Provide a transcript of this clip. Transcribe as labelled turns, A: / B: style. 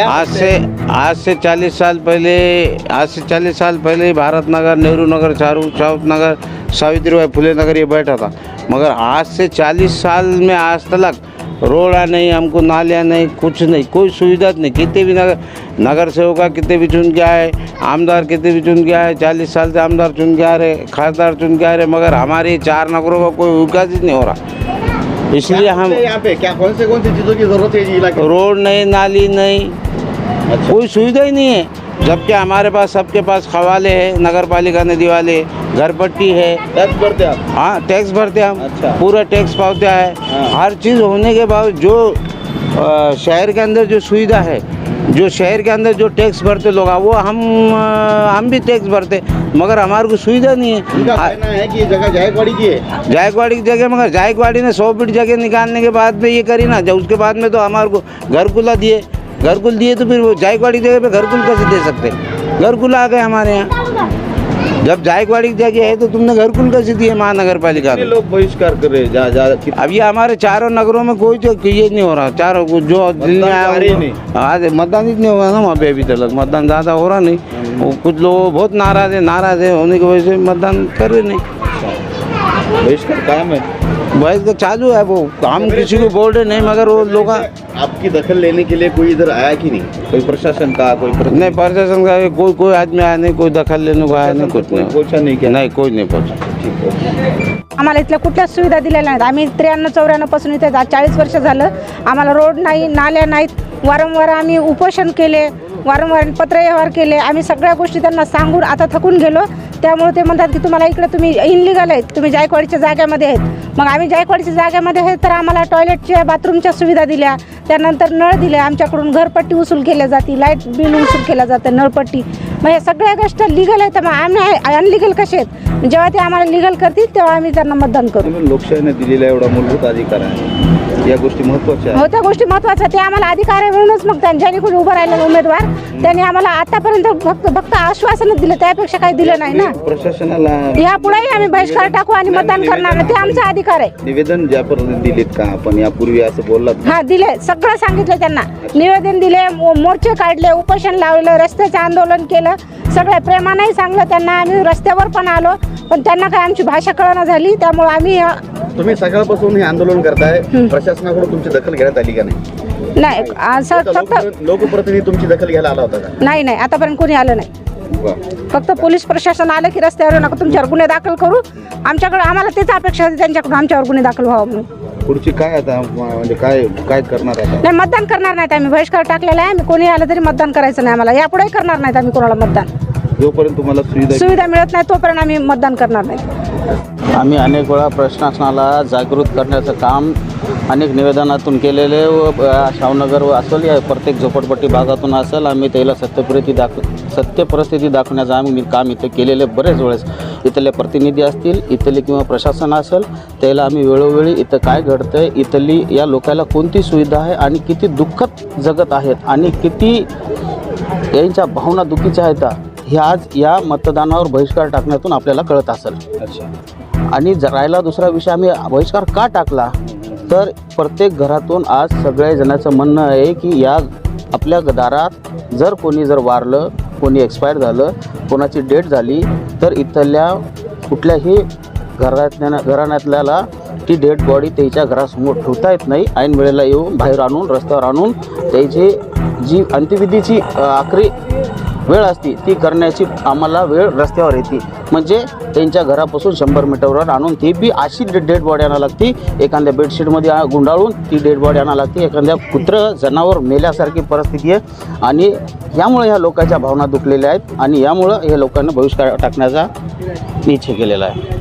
A: आज से आज से 40 साल पहले आज से 40 साल पहले भारत नगर नेहरू नगर चारू चौथ नगर सावित्रीबाई फुले नगर ये बैठा था। मगर आज से 40 साल में आज तक रोड़ा नहीं हमको नालियाँ नहीं कुछ नहीं कोई सुविधा नहीं। कितने भी नगर नगर सेवका कितने भी चुन के आए आमदार कितने भी चुन के आए चालीस साल से आमदार चुन के आ रहे खासदार चुन के आ रहे मगर हमारे चार नगरों का कोई विकास ही नहीं हो रहा। इसलिए हम
B: यहाँ पे? क्या कौन से कौन सी चीज़ों की ज़रूरत है इलाके
A: रोड नहीं नाली नहीं
B: अच्छा।
A: कोई सुविधा ही नहीं है। जबकि हमारे पास सबके पास खवाले है नगर पालिका नदी वाले घर पट्टी है।
B: टैक्स भरते आप?
A: हाँ टैक्स भरते हम।
B: अच्छा।
A: पूरा टैक्स पाते हैं।
B: हाँ।
A: हर चीज़ होने के बाद जो शहर के अंदर जो सुविधा है जो शहर के अंदर जो टैक्स भरते लोग हैं, वो हम हम भी टैक्स भरते मगर हमारे को सुविधा नहीं है।
B: कहना है कि जगह जायकवाड़ी की है।
A: जायकवाड़ी की जगह मगर जायकवाड़ी ने सौ फीट जगह निकालने के बाद में ये करी ना जब उसके बाद में तो हमारे को घर घरकुला दिए। घरकुल दिए तो फिर वो जायकवाड़ी जगह पे घरकुल कैसे दे सकते? घर घरकुल आ गए हमारे यहाँ। जब जायकवाड़ी की जगह है तो तुमने घरकुल कैसे दिए महानगर पालिका
B: कितने
A: में
B: लोग बहिष्कार कर रहे हैं? जा जा कि-
A: अब ये हमारे चारों नगरों में कोई जो ये नहीं हो रहा। चारों को जो दिल्ली में
B: मतदान
A: आया आज मतदान ही नहीं हुआ ना वहाँ पे अभी तक। मतदान ज़्यादा हो रहा नहीं। वो कुछ लोग बहुत नाराज है। नाराज है होने की वजह से मतदान कर रहे नहीं।
B: बहिष्कार कायम है।
A: भाई तो चालू है वो हम किसी को बोल रहे नहीं मगर वो लोग
B: आपकी दखल लेने के लिए कोई इधर आया कि नहीं? कोई प्रशासन का कोई प्र-
A: नहीं प्रशासन का कोई कोई आदमी आया नहीं कोई दखल लेने को आया नहीं कुछ
B: कोई
A: नहीं।
B: पोछा नहीं किया?
A: नहीं कोई नहीं पहुंचा।
B: है।
C: आम्हाला इथल्या कुठल्याच सुविधा दिलेल्या नाहीत. आम्ही त्र्याण्णव चौऱ्याण्णवपासून इथे चाळीस वर्ष झालं. आम्हाला रोड नाही नाल्या नाहीत. वारंवार आम्ही उपोषण केले वारंवार पत्रव्यवहार केले. आम्ही सगळ्या गोष्टी त्यांना सांगून आता थकून गेलो. त्यामुळे ते म्हणतात की तुम्हाला इकडे तुम्ही इनलिगल आहेत. तुम्ही जायकवाडीच्या जाग्यामध्ये आहेत. मग आम्ही जायकवाडीच्या जाग्यामध्ये आहेत तर आम्हाला टॉयलेटच्या बाथरूमच्या सुविधा दिल्या. त्यानंतर नळ दिले. आमच्याकडून घरपट्टी वसूल केल्या जाते. लाइट बिल वसूल केल्या जातं नळपट्टी. मग या सगळ्या गोष्टी लिगल आहेत. तर मग आम्ही अनलिगल कसे आहेत? जेव्हा ते आम्हाला लिगल करतील तेव्हा आम्ही त्यांना मतदान करू.
B: लोकशाहीने दिलेला एवढा मूलभूत अधिकार आहे. या गोष्टी महत्त्वाच्या
C: हो त्या गोष्टी महत्त्वाच्या ते आम्हाला अधिकार आहे म्हणूनच मग त्यां- ज्यांनी उभं राहिलं उमेदवार त्यांनी आम्हाला आतापर्यंत फक्त फक्त आश्वासनच दिलं त्यापेक्षा काही दिलं नाही ना.
B: प्रशासनाला
C: यापुढेही आम्ही बहिष्कार टाकू आणि मतदान करणार नाही ते आमचा अधिकार आहे.
B: निवेदन ज्या पद्धतीने दिलेत का आपण यापूर्वी असं बोललात
C: हा दिले. सगळं सांगितलं त्यांना. निवेदन दिले मो- मोर्चे काढले उपोषण लावलं रस्त्याचं आंदोलन केलं सगळ्या प्रेमानेही सांगलं त्यांना. आम्ही रस्त्यावर पण आलो पण त्यांना काय आमची भाषा कळना झाली. त्यामुळे आम्ही अ,
B: तुम्ही सकाळपासून हे आंदोलन करताय प्रशासनाकडून तुमची दखल घेण्यात आली का नाही?
C: नाही असं फक्त
B: लोक- लोकप्रतिनिधी तुमची दखल घ्यायला आला होता का?
C: नाही नाही आतापर्यंत कोणी आलं नाही. फक्त पोलीस प्रशासन आलं की रस्त्यावर नका तुमच्यावर गुन्हे दाखल करू. आमच्याकडे आम्हाला तेच अपेक्षा होती त्यांच्याकडून आमच्यावर गुन्हे दाखल व्हावं म्हणून.
B: पुढची काय आता म्हणजे काय काय करणार आता?
C: नाही मतदान करणार नाहीत आम्ही. बहिष्कार टाकलेला आहे आम्ही कोणी आलं तरी मतदान करायचं नाही आम्हाला. यापुढे करणार नाहीत आम्ही कोणाला मतदान.
B: जोपर्यंत तुम्हाला सुविधा
C: सुविधा मिळत नाही तोपर्यंत आम्ही मतदान करणार नाही.
D: आम्ही अनेक वेळा प्रशासनाला जागृत करण्याचं काम अनेक निवेदनातून केलेले व शावनगर व असेल या प्रत्येक झोपडपट्टी भागातून असेल आम्ही त्याला सत्यपरिस्थिती दाख सत्य परिस्थिती दाखवण्याचं आम्ही काम इथं केलेले बरेच वेळेस. इथले प्रतिनिधी असतील इथले किंवा प्रशासन असेल त्याला आम्ही वेळोवेळी इथं काय घडतं आहे इथली या लोकाला कोणती सुविधा आहे आणि किती दुःखद जगत आहेत आणि किती यांच्या भावना दुखीच्या आहेत ह्या आज या मतदानावर बहिष्कार टाकण्यातून आपल्याला कळत असेल.
B: अच्छा.
D: आणि राहिला दुसरा विषय आम्ही बहिष्कार का टाकला? तर प्रत्येक घरातून आज सगळ्या जणांचं म्हणणं आहे की या आपल्या दारात जर कोणी जर वारलं कोणी एक्सपायर झालं कोणाची डेट झाली तर इथल्या कुठल्याही घरातल्या घराण्यातल्याला ती डेड बॉडी त्याच्या घरासमोर ठेवता येत नाही. ऐन वेळेला येऊन बाहेर आणून रस्त्यावर आणून त्याची जी अंत्यविधीची आखरी वेळ असती ती करण्याची आम्हाला वेळ रस्त्यावर येते. म्हणजे त्यांच्या घरापासून शंभर मीटरवर आणून ती बी अशी डे डेड बॉडी आणायला लागती. एखाद्या बेडशीटमध्ये गुंडाळून ती डेड बॉडी आणायला लागते. एखाद्या कुत्र जनावर मेल्यासारखी परिस्थिती आहे. आणि यामुळे ह्या लोकांच्या भावना दुखलेल्या आहेत आणि यामुळं हे लोकांना भविष्य टाकण्याचा निश्चय केलेला आहे.